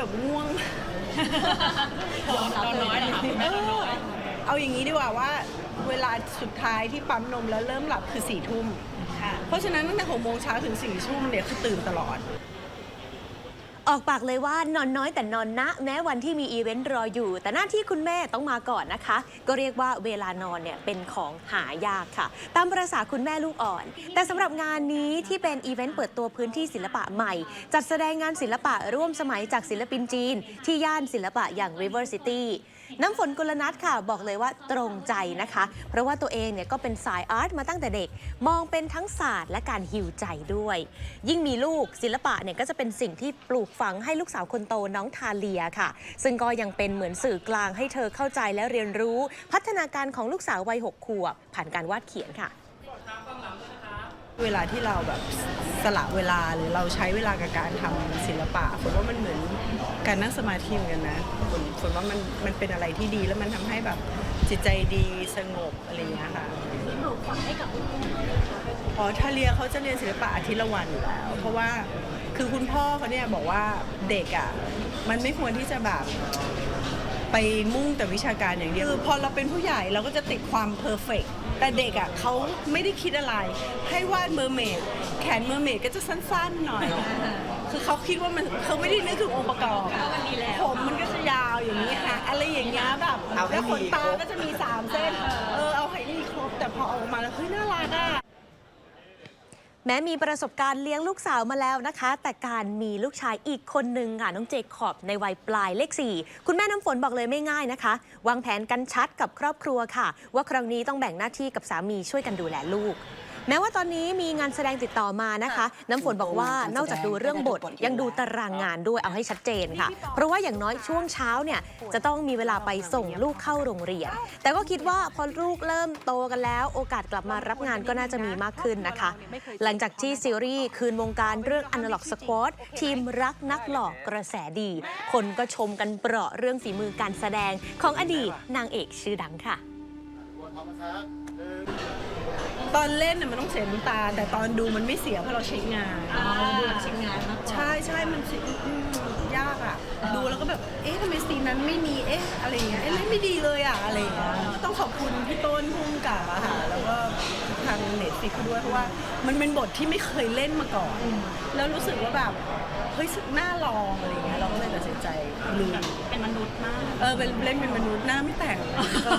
แบบง่วง นอนน้อยเหรอคะคุณแม่นอนน้อย เอาอย่างนี้ดีกว่าว่า เวลาสุดท้ายที่ปั๊มนมแล้วเริ่มหลับคือสี่ทุ่ม ค่ะ เพราะฉะนั้นตั้งแต่หกโมงเช้าถึงสี่ทุ่มเนี่ยคือตื่นตลอด ออกปากเลยว่านอนน้อยแต่นอนนะ แม้วันที่มีอีเวนต์รออยู่ แต่หน้าที่คุณแม่ต้องมาก่อนนะคะ ก็เรียกว่าเวลานอนเนี่ยเป็นของหายากค่ะ ตามประษาคุณแม่ลูกอ่อน แต่สำหรับงานนี้ที่เป็นอีเวนต์เปิดตัวพื้นที่ศิลปะใหม่ จัดแสดงงานศิลปะร่วมสมัยจากศิลปินจีน ที่ย่านศิลปะอย่าง River City น้ำฝนกุลนัทค่ะ บอกเลยว่าตรงใจนะคะ เพราะว่าตัวเองเนี่ยก็เป็นสายอาร์ตมาตั้งแต่เด็ก มองเป็นทั้งศาสตร์และการฮิวใจด้วย ยิ่งมีลูกศิลปะเนี่ยก็จะเป็นสิ่งที่ปลูกฝังให้ลูกสาวคนโตน้องทาเลียค่ะ ซึ่งก็ยังเป็นเหมือนสื่อกลางให้เธอเข้าใจและเรียนรู้ พัฒนาการของลูกสาววัยหกขวบผ่านการวาดเขียนค่ะ เวลาที่เราแบบสละเวลาหรือเราใช้เวลากับการทำศิลปะฝนว่ามันเหมือนการนั่งสมาธิเหมือนกันนะฝนฝนว่ามันมันเป็นอะไรที่ดีแล้วมันทำให้แบบจิตใจดีสงบอะไรอย่างเงี้ยค่ะ อ๋อทาเลียเขาจะเรียนศิลปะอาทิตย์ละวันอยู่แล้ว เพราะว่าคือคุณพ่อเขาเนี่ยบอกว่าเด็กอะมันไม่ควรที่จะแบบไปมุ่งแต่วิชาการอย่างเดียวคือพอเราเป็นผู้ใหญ่เราก็จะติดความเพอร์เฟกแต่เด็กอะเขาไม่ได้คิดอะไร ให้วาดเมอร์เมดแขนเมอร์เมดก็จะสั้นๆหน่อย คือเขาคิดว่ามันเขาไม่ได้นึกถึงองค์ประกอบผมมันก็จะยาวอย่างนี้ค่ะอะไรอย่างเงี้ยแบบเอาให้แล้วขนตามีครบก็จะมีสามเส้น เออเอาให้มีครบ แต่พอออกมาแล้วเฮ้ยน่ารักอะ แม้มีประสบการณ์เลี้ยงลูกสาวมาแล้วนะคะ แต่การมีลูกชายอีกคนหนึ่งค่ะน้องเจคอบในวัยปลายเลข 4 คุณแม่น้ำฝนบอกเลยไม่ง่ายนะคะ วางแผนกันชัดกับครอบครัวค่ะ ว่าครั้งนี้ต้องแบ่งหน้าที่กับสามีช่วยกันดูแลลูก แม้ว่าตอนนี้มีงานแสดงติดต่อมานะคะ น้ำฝนบอกว่านอกจากดูเรื่องบทยังดูตารางงานด้วยเอาให้ชัดเจนค่ะ เพราะว่าอย่างน้อยช่วงเช้าเนี่ยจะต้องมีเวลาไปส่งลูกเข้าโรงเรียน แต่ก็คิดว่าพอลูกเริ่มโตกันแล้ว โอกาสกลับมารับงานก็น่าจะมีมากขึ้นนะคะ หลังจากที่ซีรีส์คืนวงการเรื่อง Analog Squad ทีมรักนักหลอกกระแสดี คนก็ชมกันเปราะเรื่องฝีมือการแสดงของอดีตนางเอกชื่อดังค่ะ ตอนเล่นน่ะมันต้องเสียน้ำตา แต่ตอนดูมันไม่เสียเพราะเราเช็คงาน ดูหลังชิ้นงานมากกว่า ใช่ใช่มันสิอืมยากอะ ดูแล้วก็แบบ เอ๊ะทำไมซีนนั้นไม่มี เอ๊ะ อะไรอย่างเงี้ย เอ๊ะไม่ไม่ดีเลยอะ อะไรอย่างเงี้ยก็ต้องขอบคุณพี่ต้นพุ่มกับอะค่ะ แล้วก็ทางเน็ตฟิกด้วย เพราะว่ามันเป็นบทที่ไม่เคยเล่นมาก่อน แล้วรู้สึกว่าแบบ เฮ้ยน่าลองอะไรอย่างเงี้ย เราก็เลยตัดสินใจลุยเป็นมนุษย์มาก เออเป็นเล่นเป็นมนุษย์หน้าไม่แต่ง